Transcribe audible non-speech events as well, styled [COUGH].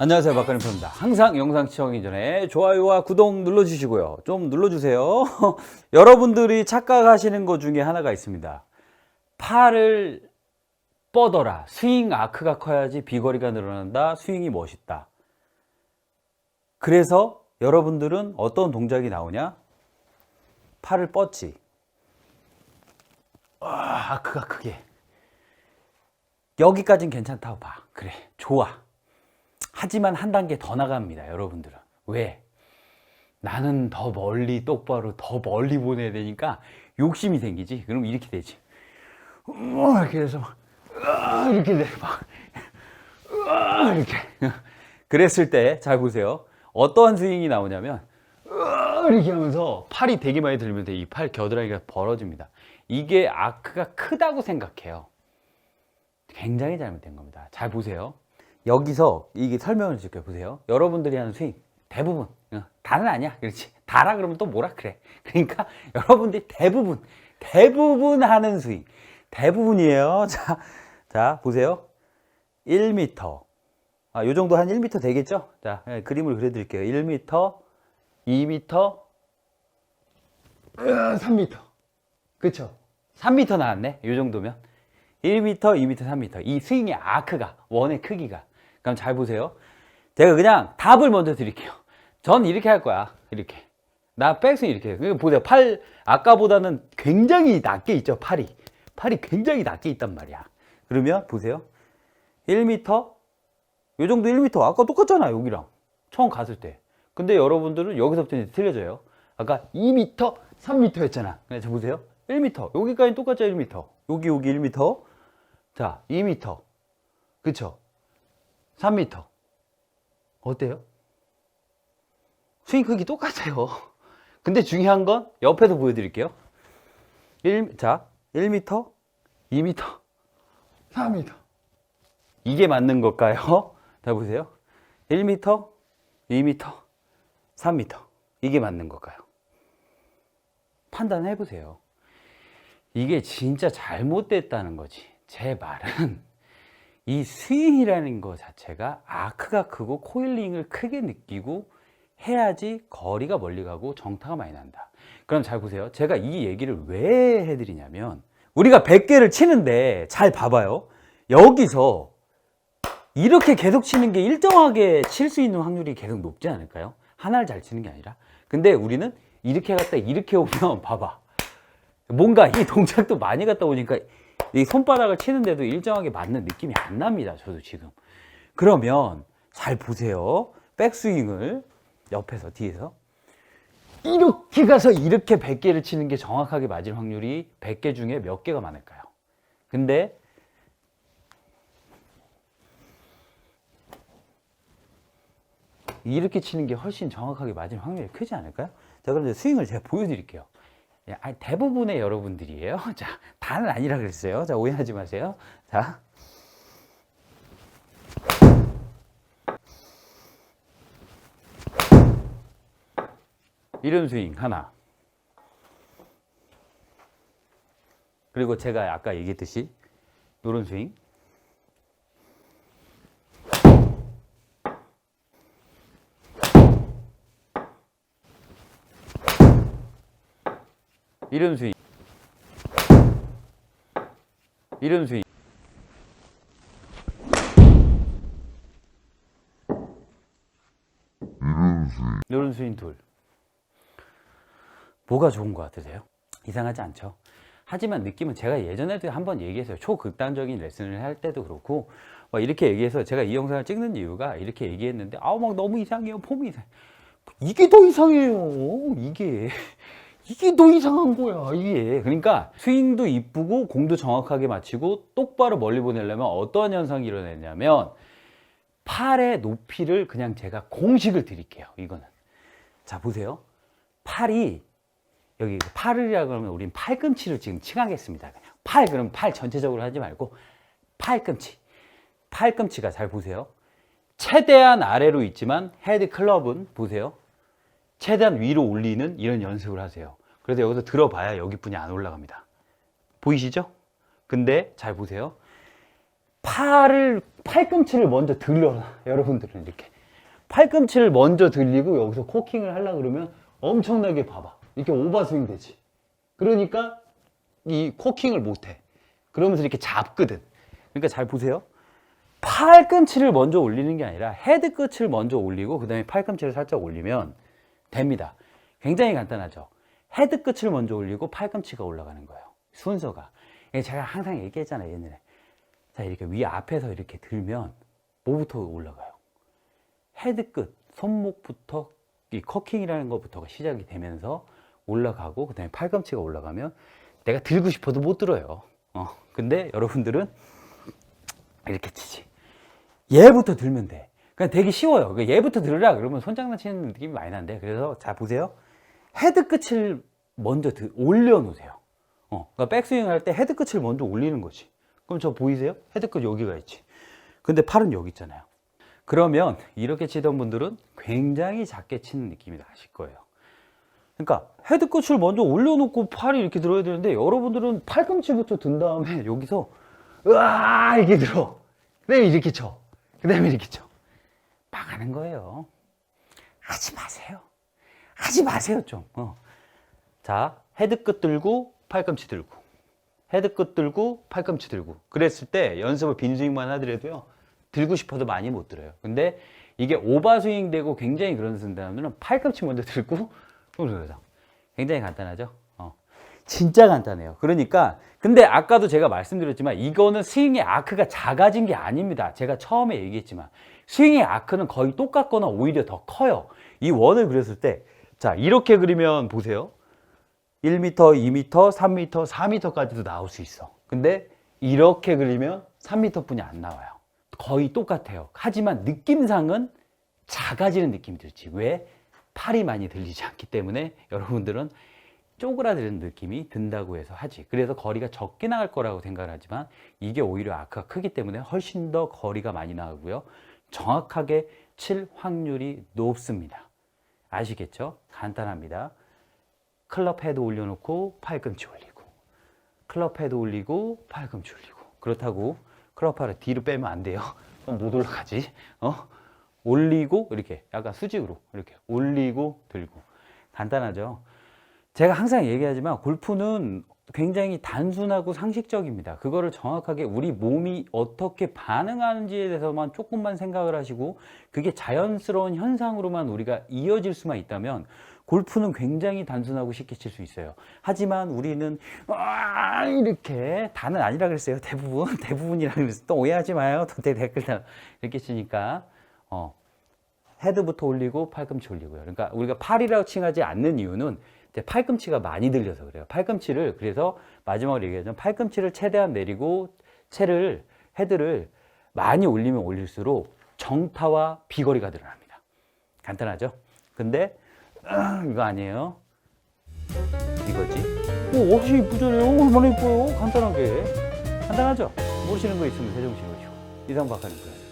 안녕하세요 박가림표입니다. 항상 영상 시청하기 전에 좋아요와 구독 눌러주시고요. 좀 눌러주세요. [LAUGHS] 여러분들이 착각하시는 것 중에 하나가 있습니다. 팔을 뻗어라. 스윙 아크가 커야지 비거리가 늘어난다. 스윙이 멋있다. 그래서 여러분들은 어떤 동작이 나오냐? 팔을 뻗지. 아, 아크가 크게. 여기까진 괜찮다고 봐. 그래. 좋아 하지만 한 단계 더 나갑니다, 여러분들은. 왜? 나는 더 멀리 똑바로 더 멀리 보내야 되니까 욕심이 생기지. 그럼 이렇게 되지. 어, 이렇게 막, 으아, 이렇게 돼. 막, 으아, 이렇게. 그랬을 때, 잘 보세요. 어떠한 스윙이 나오냐면, 이렇게 하면서 팔이 되게 많이 들면서 이 팔 겨드랑이가 벌어집니다. 이게 아크가 크다고 생각해요. 굉장히 잘못된 겁니다. 잘 보세요. 여기서 이게 설명을 줄게요. 보세요. 여러분들이 하는 스윙 대부분 어, 다는 아니야. 그렇지. 다라 그러면 또 뭐라 그래. [LAUGHS] 그러니까 여러분들이 대부분 대부분 하는 스윙 대부분이에요. [LAUGHS] 자, 자 보세요. 1m. 아, 요 정도 한 1m 되겠죠? 자, 예, 그림을 그려드릴게요. 1m, 2m, 3m. 그쵸? 3m 나왔네. 요 정도면. 1m, 2m, 3m. 이 스윙의 아크가, 원의 크기가. 그럼 잘 보세요. 제가 그냥 답을 먼저 드릴게요. 전 이렇게 할 거야. 이렇게. 나 백스윙 이렇게. 해요. 보세요. 팔, 아까보다는 굉장히 낮게 있죠. 팔이. 팔이 굉장히 낮게 있단 말이야. 그러면 보세요. 1m, 요 정도 1m. 아까 똑같잖아, 여기랑. 처음 갔을 때. 근데 여러분들은 여기서부터 이제 틀려져요. 아까 2m, 3m 였잖아. 그래서 보세요. 1m. 여기까지 똑같죠, 1m. 여기, 여기 1m. 자, 2m. 그쵸? 3m. 어때요? 스윙 크기 똑같아요. [LAUGHS] 근데 중요한 건 옆에서 보여드릴게요. 1, 자, 1m, 2m, 3m. 이게 맞는 걸까요? [LAUGHS] 자, 보세요. 1m, 2m, 3m. 이게 맞는 걸까요? 판단해 보세요. 이게 진짜 잘못됐다는 거지. 제 말은 이 스윙이라는 것 자체가 아크가 크고 코일링을 크게 느끼고 해야지 거리가 멀리 가고 정타가 많이 난다. 그럼 잘 보세요. 제가 이 얘기를 왜 해드리냐면 우리가 100개를 치는데 잘 봐봐요. 여기서 이렇게 계속 치는 게 일정하게 칠 수 있는 확률이 계속 높지 않을까요? 하나를 잘 치는 게 아니라. 근데 우리는 이렇게 갔다 이렇게 오면 봐봐. 뭔가 이 동작도 많이 갔다 오니까 이 손바닥을 치는데도 일정하게 맞는 느낌이 안 납니다. 저도 지금. 그러면 잘 보세요. 백스윙을 옆에서 뒤에서 이렇게 가서 이렇게 100개를 치는 게 정확하게 맞을 확률이 100개 중에 몇 개가 많을까요? 근데 이렇게 치는 게 훨씬 정확하게 맞을 확률이 크지 않을까요? 자, 그럼 이제 스윙을 제가 보여드릴게요. 예, 아니, 대부분의 여러분들이에요. [LAUGHS] 자, 다는 아니라 그랬어요. 자, 오해하지 마세요. 자. 이런 스윙 하나. 그리고 제가 아까 얘기했듯이 이런 스윙. 이런 스윙. 이런 스윙. 이런 스윙 둘. 뭐가 좋은 것 같으세요? 이상하지 않죠? 하지만 느낌은 제가 예전에도 한번 얘기했어요. 초극단적인 레슨을 할 때도 그렇고, 막 이렇게 얘기해서 제가 이 영상을 찍는 이유가 이렇게 얘기했는데, 아우, 막 너무 이상해요. 폼이 이상 이게 더 이상해요. 이게. 이게 더 이상한 거야, 이게. 그러니까 스윙도 이쁘고 공도 정확하게 맞히고 똑바로 멀리 보내려면 어떠한 현상이 일어나냐면 팔의 높이를 그냥 제가 공식을 드릴게요, 이거는. 자, 보세요. 팔이 여기 팔이라 그러면 우린 팔꿈치를 지금 칭하겠습니다. 그냥 팔 그럼 팔 전체적으로 하지 말고 팔꿈치. 팔꿈치가 잘 보세요. 최대한 아래로 있지만 헤드 클럽은 보세요. 최대한 위로 올리는 이런 연습을 하세요. 그래서 여기서 들어봐야 여기 분이 안 올라갑니다. 보이시죠? 근데 잘 보세요. 팔을 팔꿈치를 먼저 들려라 여러분들은 이렇게 팔꿈치를 먼저 들리고 여기서 코킹을 하려 그러면 엄청나게 봐봐 이렇게 오버스윙 되지 그러니까 이 코킹을 못해 그러면서 이렇게 잡거든 그러니까 잘 보세요 팔꿈치를 먼저 올리는 게 아니라 헤드 끝을 먼저 올리고 그 다음에 팔꿈치를 살짝 올리면 됩니다. 굉장히 간단하죠. 헤드 끝을 먼저 올리고 팔꿈치가 올라가는 거예요. 순서가. 제가 항상 얘기했잖아요 옛날에. 자 이렇게 위 앞에서 이렇게 들면 뭐부터 올라가요? 헤드 끝 손목부터 이 커킹이라는 것부터가 시작이 되면서 올라가고 그 다음에 팔꿈치가 올라가면 내가 들고 싶어도 못 들어요. 어 근데 여러분들은 이렇게 치지. 얘부터 들면 돼 그냥 되게 쉬워요 그 얘부터 들으라 그러면 손장난치는 느낌이 많이 나는데 그래서 자 보세요 헤드 끝을 먼저 드- 올려놓으세요 어, 그러니까 백스윙 할 때 헤드 끝을 먼저 올리는 거지. 그럼 저 보이세요? 헤드 끝 여기가 있지. 근데 팔은 여기 있잖아요. 그러면 이렇게 치던 분들은 굉장히 작게 치는 느낌이 나실 거예요. 그러니까 헤드 끝을 먼저 올려놓고 팔이 이렇게 들어야 되는데 여러분들은 팔꿈치부터 든 다음에 여기서 으아 이렇게 들어. 그다음에 이렇게 쳐. 그다음에 이렇게 쳐. 망하는 거예요. 하지 마세요. 하지 마세요 좀. 어. 자, 헤드 끝 들고 팔꿈치 들고 헤드 끝 들고 팔꿈치 들고 그랬을 때 연습을 빈스윙만 하더라도요 들고 싶어도 많이 못 들어요 근데 이게 오버스윙 되고 굉장히 그런 사람들은 팔꿈치 먼저 들고 그러죠 굉장히 간단하죠 어. 진짜 간단해요 그러니까 근데 아까도 제가 말씀드렸지만 이거는 스윙의 아크가 작아진 게 아닙니다 제가 처음에 얘기했지만 스윙의 아크는 거의 똑같거나 오히려 더 커요 이 원을 그렸을 때 자 이렇게 그리면 보세요 1m, 2m, 3m, 4m까지도 나올 수 있어. 근데 이렇게 그리면 3m 뿐이 안 나와요. 거의 똑같아요. 하지만 느낌상은 작아지는 느낌이 들지. 왜? 팔이 많이 들리지 않기 때문에 여러분들은 쪼그라드는 느낌이 든다고 해서 하지. 그래서 거리가 적게 나갈 거라고 생각을 하지만 이게 오히려 아크가 크기 때문에 훨씬 더 거리가 많이 나가고요. 정확하게 칠 확률이 높습니다. 아시겠죠? 간단합니다. 클럽 헤드 올려놓고 팔꿈치 올리고 클럽 헤드 올리고 팔꿈치 올리고 그렇다고 클럽 헤드 뒤로 빼면 안 돼요 그럼 [LAUGHS] 못 올라가지 어 올리고 이렇게 약간 수직으로 이렇게 올리고 들고 간단하죠 제가 항상 얘기하지만 골프는 굉장히 단순하고 상식적입니다. 그거를 정확하게 우리 몸이 어떻게 반응하는지에 대해서만 조금만 생각을 하시고 그게 자연스러운 현상으로만 우리가 이어질 수만 있다면 골프는 굉장히 단순하고 쉽게 칠 수 있어요. 하지만 우리는 와 이렇게 다는 아니라 그랬어요. 대부분 [LAUGHS] 대부분이라 그랬어요. 또 오해하지 마요. 또 대- 댓글 다 이렇게 치니까 어 헤드부터 올리고 팔꿈치 올리고요. 그러니까 우리가 팔이라고 칭하지 않는 이유는 이 제 팔꿈치가 많이 들려서 그래요. 팔꿈치를 그래서 마지막으로 얘기하자면 팔꿈치를 최대한 내리고 채를 헤드를 많이 올리면 올릴수록 정타와 비거리가 늘어납니다. 간단하죠? 근데 아, 이거 아니에요. 이거지? 오, 옷이 이쁘잖아요. 얼마나 이뻐요. 간단하게. 간단하죠? 모르시는 거 있으면 세종시 오시고. 이상 박하니까요.